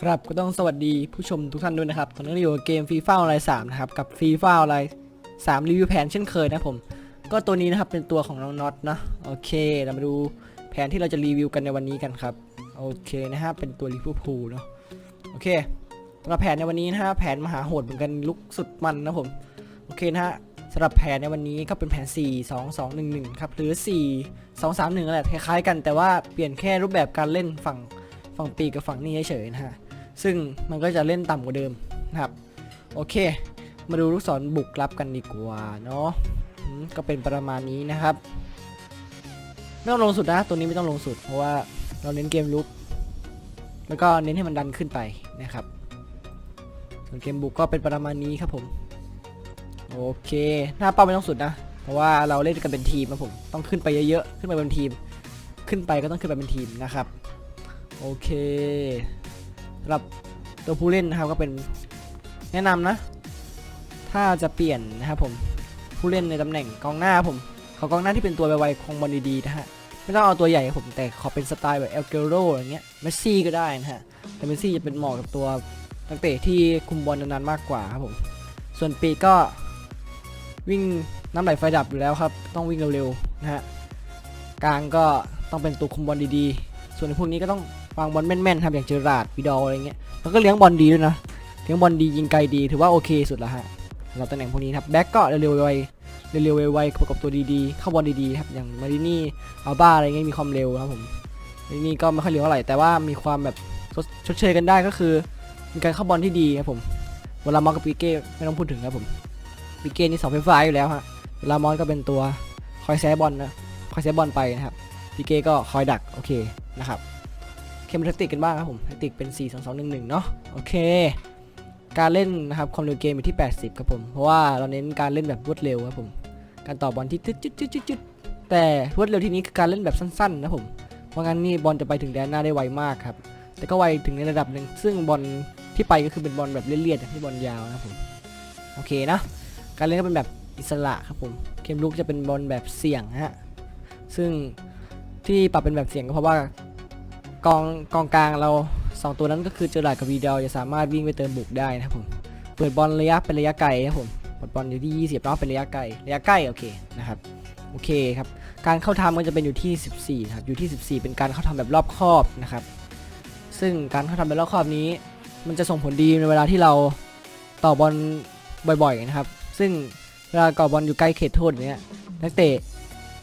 ครับก็ต้องสวัสดีผู้ชมทุกท่านด้วยนะครับ ตอนนี้อยู่กับเกมฟีฟ่าออนไลน์สามนะครับ กับฟีฟ่าออนไลน์สามรีวิวแผนเช่นเคยนะผม ก็ตัวนี้นะครับเป็นตัวของน้องน็อตนะโอเค เรามาดูแผนที่เราจะรีวิวกันในวันนี้กันครับ โอเคนะฮะเป็นตัวลิเวอร์พูลเนาะโอเคสำหรับแผนในวันนี้นะฮะแผนมหาโหดเหมือนกันลุกสุดมันนะผมโอเคนะฮะสำหรับแผนในวันนี้ก็เป็นแผน 4 2 2 1 1 ครับหรือ 4 2 3 1นั่นแหละคล้ายๆกันแต่ว่าเปลี่ยนแค่รูปแบบการเล่นฝั่ง ฝั่งปีกกับฝั่งนี้เฉยๆนะฮะซึ่งมันก็จะเล่นต่ำกว่าเดิมนะครับโอเค มาดูลูกศรบุกรับกันดีกว่าเนาะก็เป็นประมาณนี้นะครับไม่ต้องลงสุดนะตัวนี้ไม่ต้องลงสุด เพราะว่าเราเน้นเกมลุกแล้วก็เน้นให้มันดันขึ้นไปนะครับ ส่วนเกมบุกก็เป็นประมาณนี้ครับผมโอเค หน้าเป้าไม่ต้องสุดนะ เพราะว่าเราเล่นกันเป็นทีมนะผม ต้องขึ้นไปเยอะๆ ขึ้นไปเป็นทีม ขึ้นไปก็ต้องขึ้นไปเป็นทีมนะครับ โอเคสำหรับตัวผู้เล่นนะครับก็เป็นแนะนำนะ ถ้าจะเปลี่ยนนะครับผมผู้เล่นในตำแหน่งกองหน้าผมขอกองหน้าที่เป็นตัวไวๆคงบอลดีๆนะฮะไม่ต้องเอาตัวใหญ่ผมแต่ขอเป็นสไตล์แบบเอลเกโรอย่างเงี้ยเมสซี่ก็ได้นะฮะแต่เมสซี่จะเป็นเหมาะกับตัวนักเตะที่คุมบอลนานๆมากกว่าครับผมส่วนปีกก็วิ่งน้ำไหลไฟดับอยู่แล้วครับ ต้องวิ่งเร็วๆนะฮะกลางก็ต้องเป็นตัวคุมบอลดีๆ ส่วนในพวกนี้ก็ต้อง วางบอลแม่นๆครับอย่างเจอราดวิดอลอะไรเงี้ยแล้วก็เลี้ยงบอลดีด้วยนะเลี้ยงบอลดียิงไกลดีถือว่าโอเคสุดล้วฮะสำหรับตำแหน่งพวกนี้ครับแบ็กก็เร็วๆไวๆเร็วๆไวๆประกอบตัวดีๆ เข้าบอลดีๆครับอย่างมารินี่อัลบ้าอะไรเงี้ยมีความเร็วครับผมมารินี่ก็ไม่ค่อยเร็วเท่าไหร่แต่ว่ามีความแบบชดเชยกันได้ก็คือ มีการเข้าบอลที่ดีครับผมเวลามอนกับปีเก้ไม่ต้องพูดถึงครับผมปีเก้นี่สองไฟฟ้าอยู่แล้วฮะเวลามอนก็เป็นตัวคอยแซะบอลนะคอยแซะบอลไปนะครับปีเก้ก็คอยดักโอเคนะครับ เคมแทคติกกันบ้างครับผมแทคติกเป็น 4 2 2 1 1 เนาะโอเค การเล่นนะครับความเร็วเกมอยู่ที่ 80 ครับผม เพราะว่าเราเน้นการเล่นแบบรวดเร็วครับผม การต่อบอลที่จุดจุดจุดจุดจุดแต่รวดเร็วทีนี้คือการเล่นแบบสั้นๆนะผม เพราะงั้นนี่บอลจะไปถึงแดนหน้าได้ไวมากครับ แต่ก็ไวถึงในระดับหนึ่งซึ่งบอลที่ไปก็คือเป็นบอลแบบเลียดๆไม่ใช่บอลยาวนะผมโอเคนะ การเล่นก็เป็นแบบอิสระครับผม เกมลุกจะเป็นบอลแบบเสี่ยงฮะ ซึ่งที่ปรับเป็นแบบเสี่ยงก็เพราะว่า กองกองกลางเรา 2 ตัวนั้นก็คือเจอร์ราร์ดกับวีเดลจะสามารถวิ่งไปเติมบุกได้นะครับผมเปิดบอลระยะเป็นระยะไกลนะครับผมเปิดบอลอยู่ที่ 20เนาะเป็นระยะไกลระยะใกล้โอเคนะครับโอเคครับการเข้าทำก็จะเป็นอยู่ที่ 14ครับอยู่ที่ 14 เป็นการเข้าทำแบบรอบคอบนะครับ ซึ่งการเข้าทำแบบรอบคอบนี้ มันจะส่งผลดีในเวลาที่เราต่อบอลบ่อยๆนะครับ ซึ่งเวลาก่อบอลอยู่ใกล้เขตโทษเนี้ยนักเตะ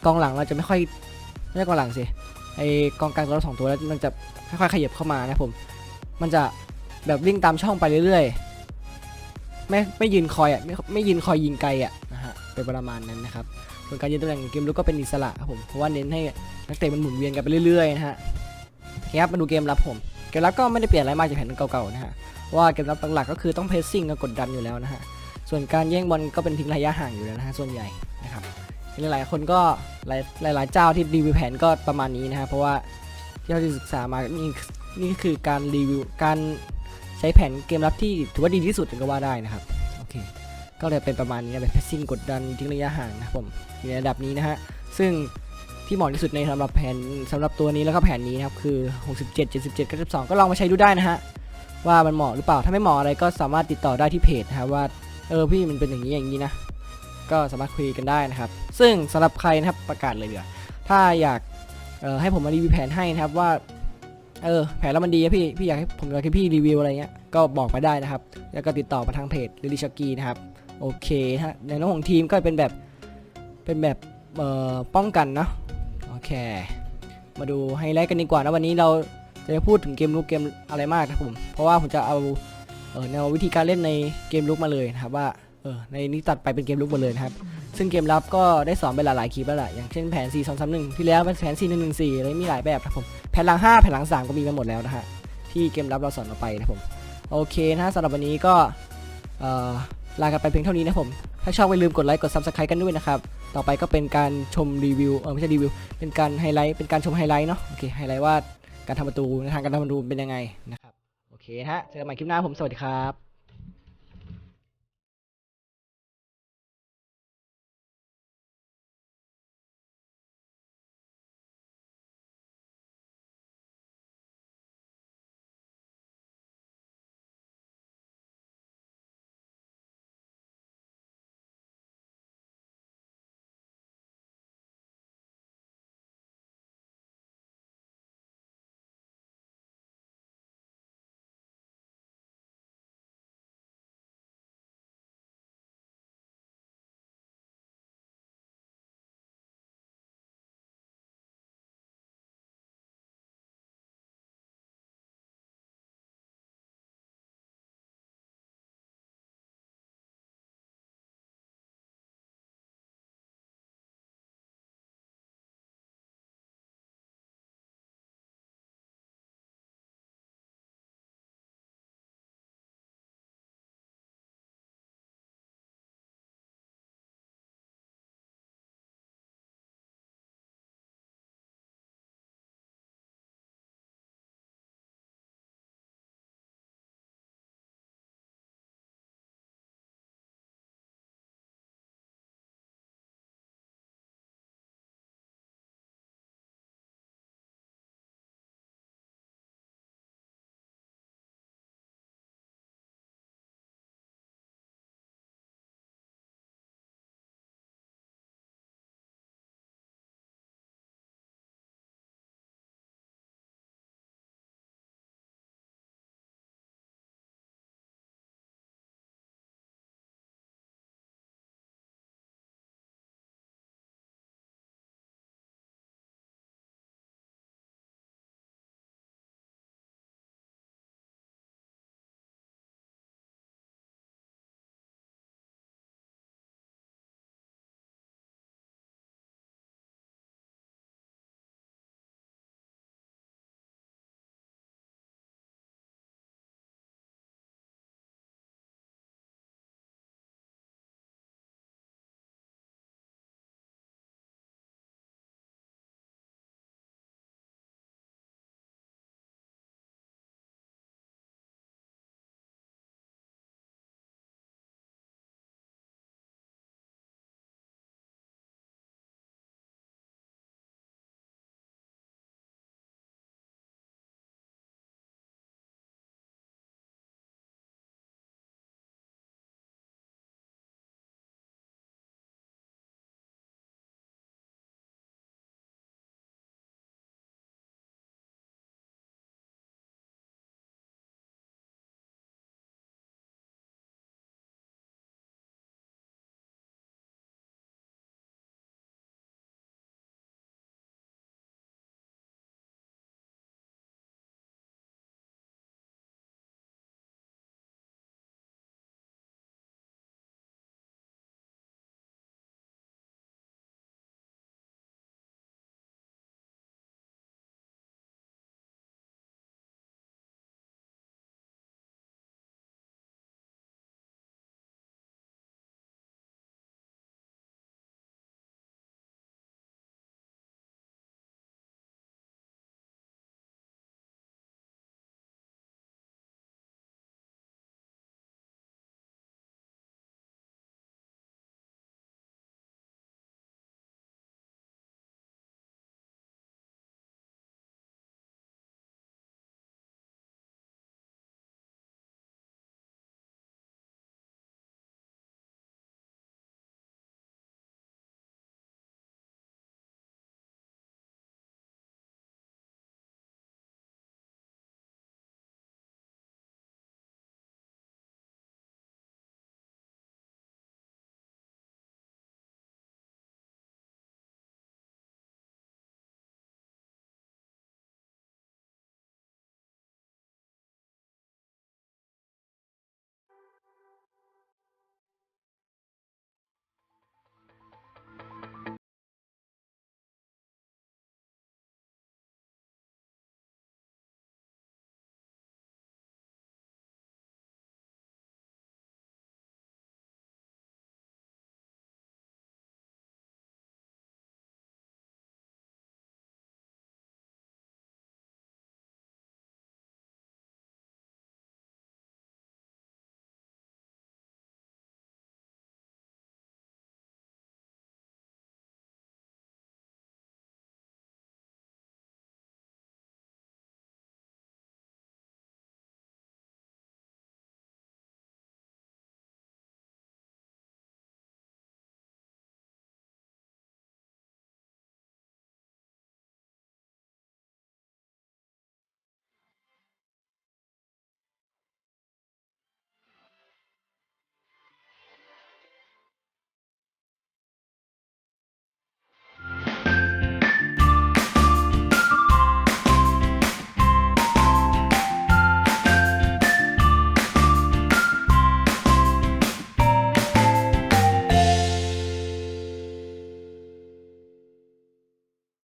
กองหลังเราจะไม่ค่อยไม่ใช่กองหลังสิ ไอกองกลางตัวละสองตัวแล้วมันจะค่อยๆขยับเข้ามานะผมมันจะแบบวิ่งตามช่องไปเรื่อยๆ ไม่ไม่ยืนคอยอะไม่ไม่ยืนคอยยิงไกลอะนะฮะเป็นประมาณนั้นนะครับส่วนการยืนตำแหน่งเกมลุกก็เป็นอิสระครับผมเพราะว่าเน้นให้นักเตะมันหมุนเวียนกันไปเรื่อยๆนะฮะเครับมาดูเกมรับผมเกมรับก็ไม่ได้เปลี่ยนอะไรมากจากแผนเก่าๆนะฮะเพราะว่าเกมรับหลักๆก็คือต้องเพรสซิ่งกับกดดันอยู่แล้วนะฮะส่วนการแย่งบอลก็เป็นทิ้งระยะห่างอยู่แล้วนะฮะส่วนใหญ่นะครับ หลายๆคนก็หลายหลายๆเจ้าที่รีวิวแผนก็ประมาณนี้นะครับ เพราะว่าที่เราศึกษามานี่นี่คือการรีวิวการใช้แผนเกมรับที่ถือว่าดีที่สุดก็ว่าได้นะครับโอเคก็เลยเป็นประมาณนี้นะแบบเพสซิ่งกดดันทิ้งระยะห่างนะครับผมอยู่ในระดับนี้นะฮะซึ่งที่เหมาะที่สุดในสำหรับแผนสำหรับตัวนี้แล้วก็แผนนี้นะครับคือ 67 77 92 ก็ลองมาใช้ดูได้นะฮะว่ามันเหมาะหรือเปล่าถ้าไม่เหมาะอะไรก็สามารถติดต่อได้ที่เพจนะครับว่าเออพี่มันเป็นอย่างนี้อย่างนี้นะ ก็สามารถคุยกันได้นะครับ ซึ่งสำหรับใครนะครับประกาศเลยเดี๋ยวถ้าอยากให้ผมมารีวิวแผนให้นะครับว่าเออแผนแล้วมันดีพี่พี่อยากให้ผมอยากให้พี่รีวิวอะไรเงี้ยก็บอกมาได้นะครับ แล้วก็ติดต่อมาทางเพจลิลิชกีนะครับโอเคฮะในเรื่องของทีมก็เป็นแบบเป็นแบบเอ่อป้องกันเนาะโอเค มาดูไฮไลท์กันดีกว่านะวันนี้เราจะพูดถึงเกมลุกเกมอะไรมากนะผมเพราะว่าผมจะเอาเออแนววิธีการเล่นในเกมลุกมาเลยนะครับว่า เออในนี้ตัดไปเป็นเกมลุกหมดเลยนะครับ ซึ่งเกมรับก็ได้สอนไปหลายๆคลิปแล้วแหละอย่างเช่นแผน 4 2 3 1 ที่แล้วเป็นแผน 4 1 1 4อะไรมีหลายแบบครับผม แผนหลัง 5 แผนหลัง 3 ก็มีมาหมดแล้วนะฮะ ที่เกมรับเราสอนเราไปนะครับผม โอเคนะฮะสำหรับวันนี้ก็เอ่อลากันไปเพียงเท่านี้นะผม ถ้าชอบอย่าลืมกดไลค์กด Subscribe กันด้วยนะครับ ต่อไปก็เป็นการชมรีวิว เออไม่ใช่รีวิว เป็นการไฮไลท์ เป็นการชมไฮไลท์เนาะ โอเค ไฮไลท์ว่าการทำประตูในทางการทำประตูเป็นยังไงนะครับ โอเคนะฮะ เจอกันใหม่คลิปหน้าผม สวัสดีครับ